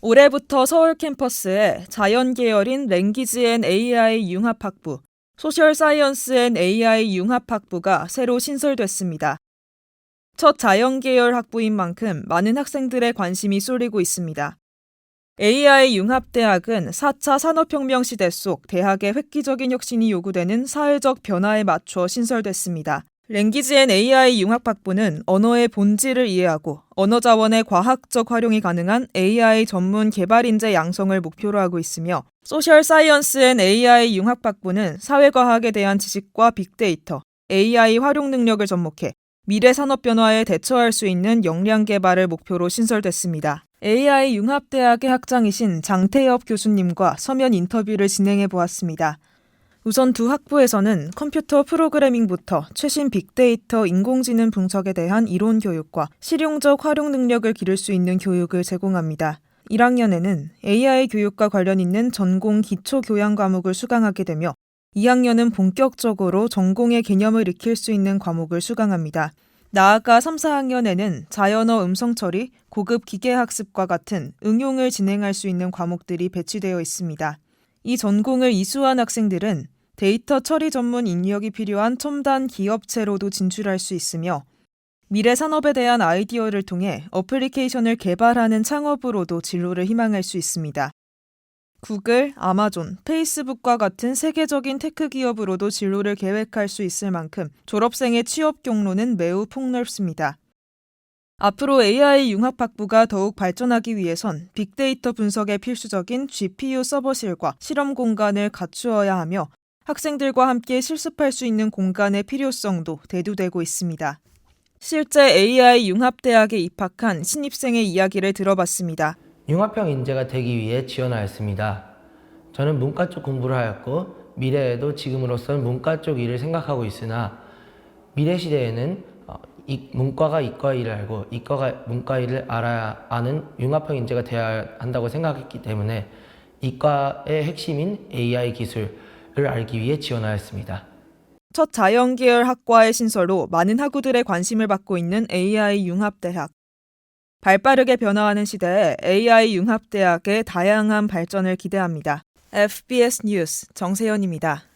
올해부터 서울 캠퍼스에 자연 계열인 랭귀지 앤 AI 융합학부, 소셜 사이언스 앤 AI 융합학부가 새로 신설됐습니다. 첫 자연 계열 학부인 만큼 많은 학생들의 관심이 쏠리고 있습니다. AI 융합대학은 4차 산업혁명 시대 속 대학의 획기적인 혁신이 요구되는 사회적 변화에 맞춰 신설됐습니다. 랭귀지 앤 AI 융합 학부는 언어의 본질을 이해하고 언어 자원의 과학적 활용이 가능한 AI 전문 개발 인재 양성을 목표로 하고 있으며 소셜 사이언스 앤 AI 융합 학부는 사회과학에 대한 지식과 빅데이터, AI 활용 능력을 접목해 미래 산업 변화에 대처할 수 있는 역량 개발을 목표로 신설됐습니다. AI 융합대학의 학장이신 장태엽 교수님과 서면 인터뷰를 진행해 보았습니다. 우선 두 학부에서는 컴퓨터 프로그래밍부터 최신 빅데이터 인공지능 분석에 대한 이론 교육과 실용적 활용 능력을 기를 수 있는 교육을 제공합니다. 1학년에는 AI 교육과 관련 있는 전공 기초 교양 과목을 수강하게 되며 2학년은 본격적으로 전공의 개념을 익힐 수 있는 과목을 수강합니다. 나아가 3, 4학년에는 자연어 음성 처리, 고급 기계 학습과 같은 응용을 진행할 수 있는 과목들이 배치되어 있습니다. 이 전공을 이수한 학생들은 데이터 처리 전문 인력이 필요한 첨단 기업체로도 진출할 수 있으며 미래 산업에 대한 아이디어를 통해 어플리케이션을 개발하는 창업으로도 진로를 희망할 수 있습니다. 구글, 아마존, 페이스북과 같은 세계적인 테크 기업으로도 진로를 계획할 수 있을 만큼 졸업생의 취업 경로는 매우 폭넓습니다. 앞으로 AI 융합학부가 더욱 발전하기 위해선 빅데이터 분석에 필수적인 GPU 서버실과 실험 공간을 갖추어야 하며 학생들과 함께 실습할 수 있는 공간의 필요성도 대두되고 있습니다. 실제 AI 융합대학에 입학한 신입생의 이야기를 들어봤습니다. 융합형 인재가 되기 위해 지원하였습니다. 저는 문과 쪽 공부를 하였고 미래에도 지금으로선 문과 쪽 일을 생각하고 있으나 미래 시대에는 어, 이- 문과가 이과 일을 알고 이과가 문과 일을 알아야 아는 융합형 인재가 되어야 한다고 생각했기 때문에 이과의 핵심인 AI 기술을 알기 위해 지원하였습니다. 첫 자연 계열 학과의 신설로 많은 학우들의 관심을 받고 있는 AI 융합대학. 발빠르게 변화하는 시대에 AI 융합대학의 다양한 발전을 기대합니다. FBS 뉴스 정세현입니다.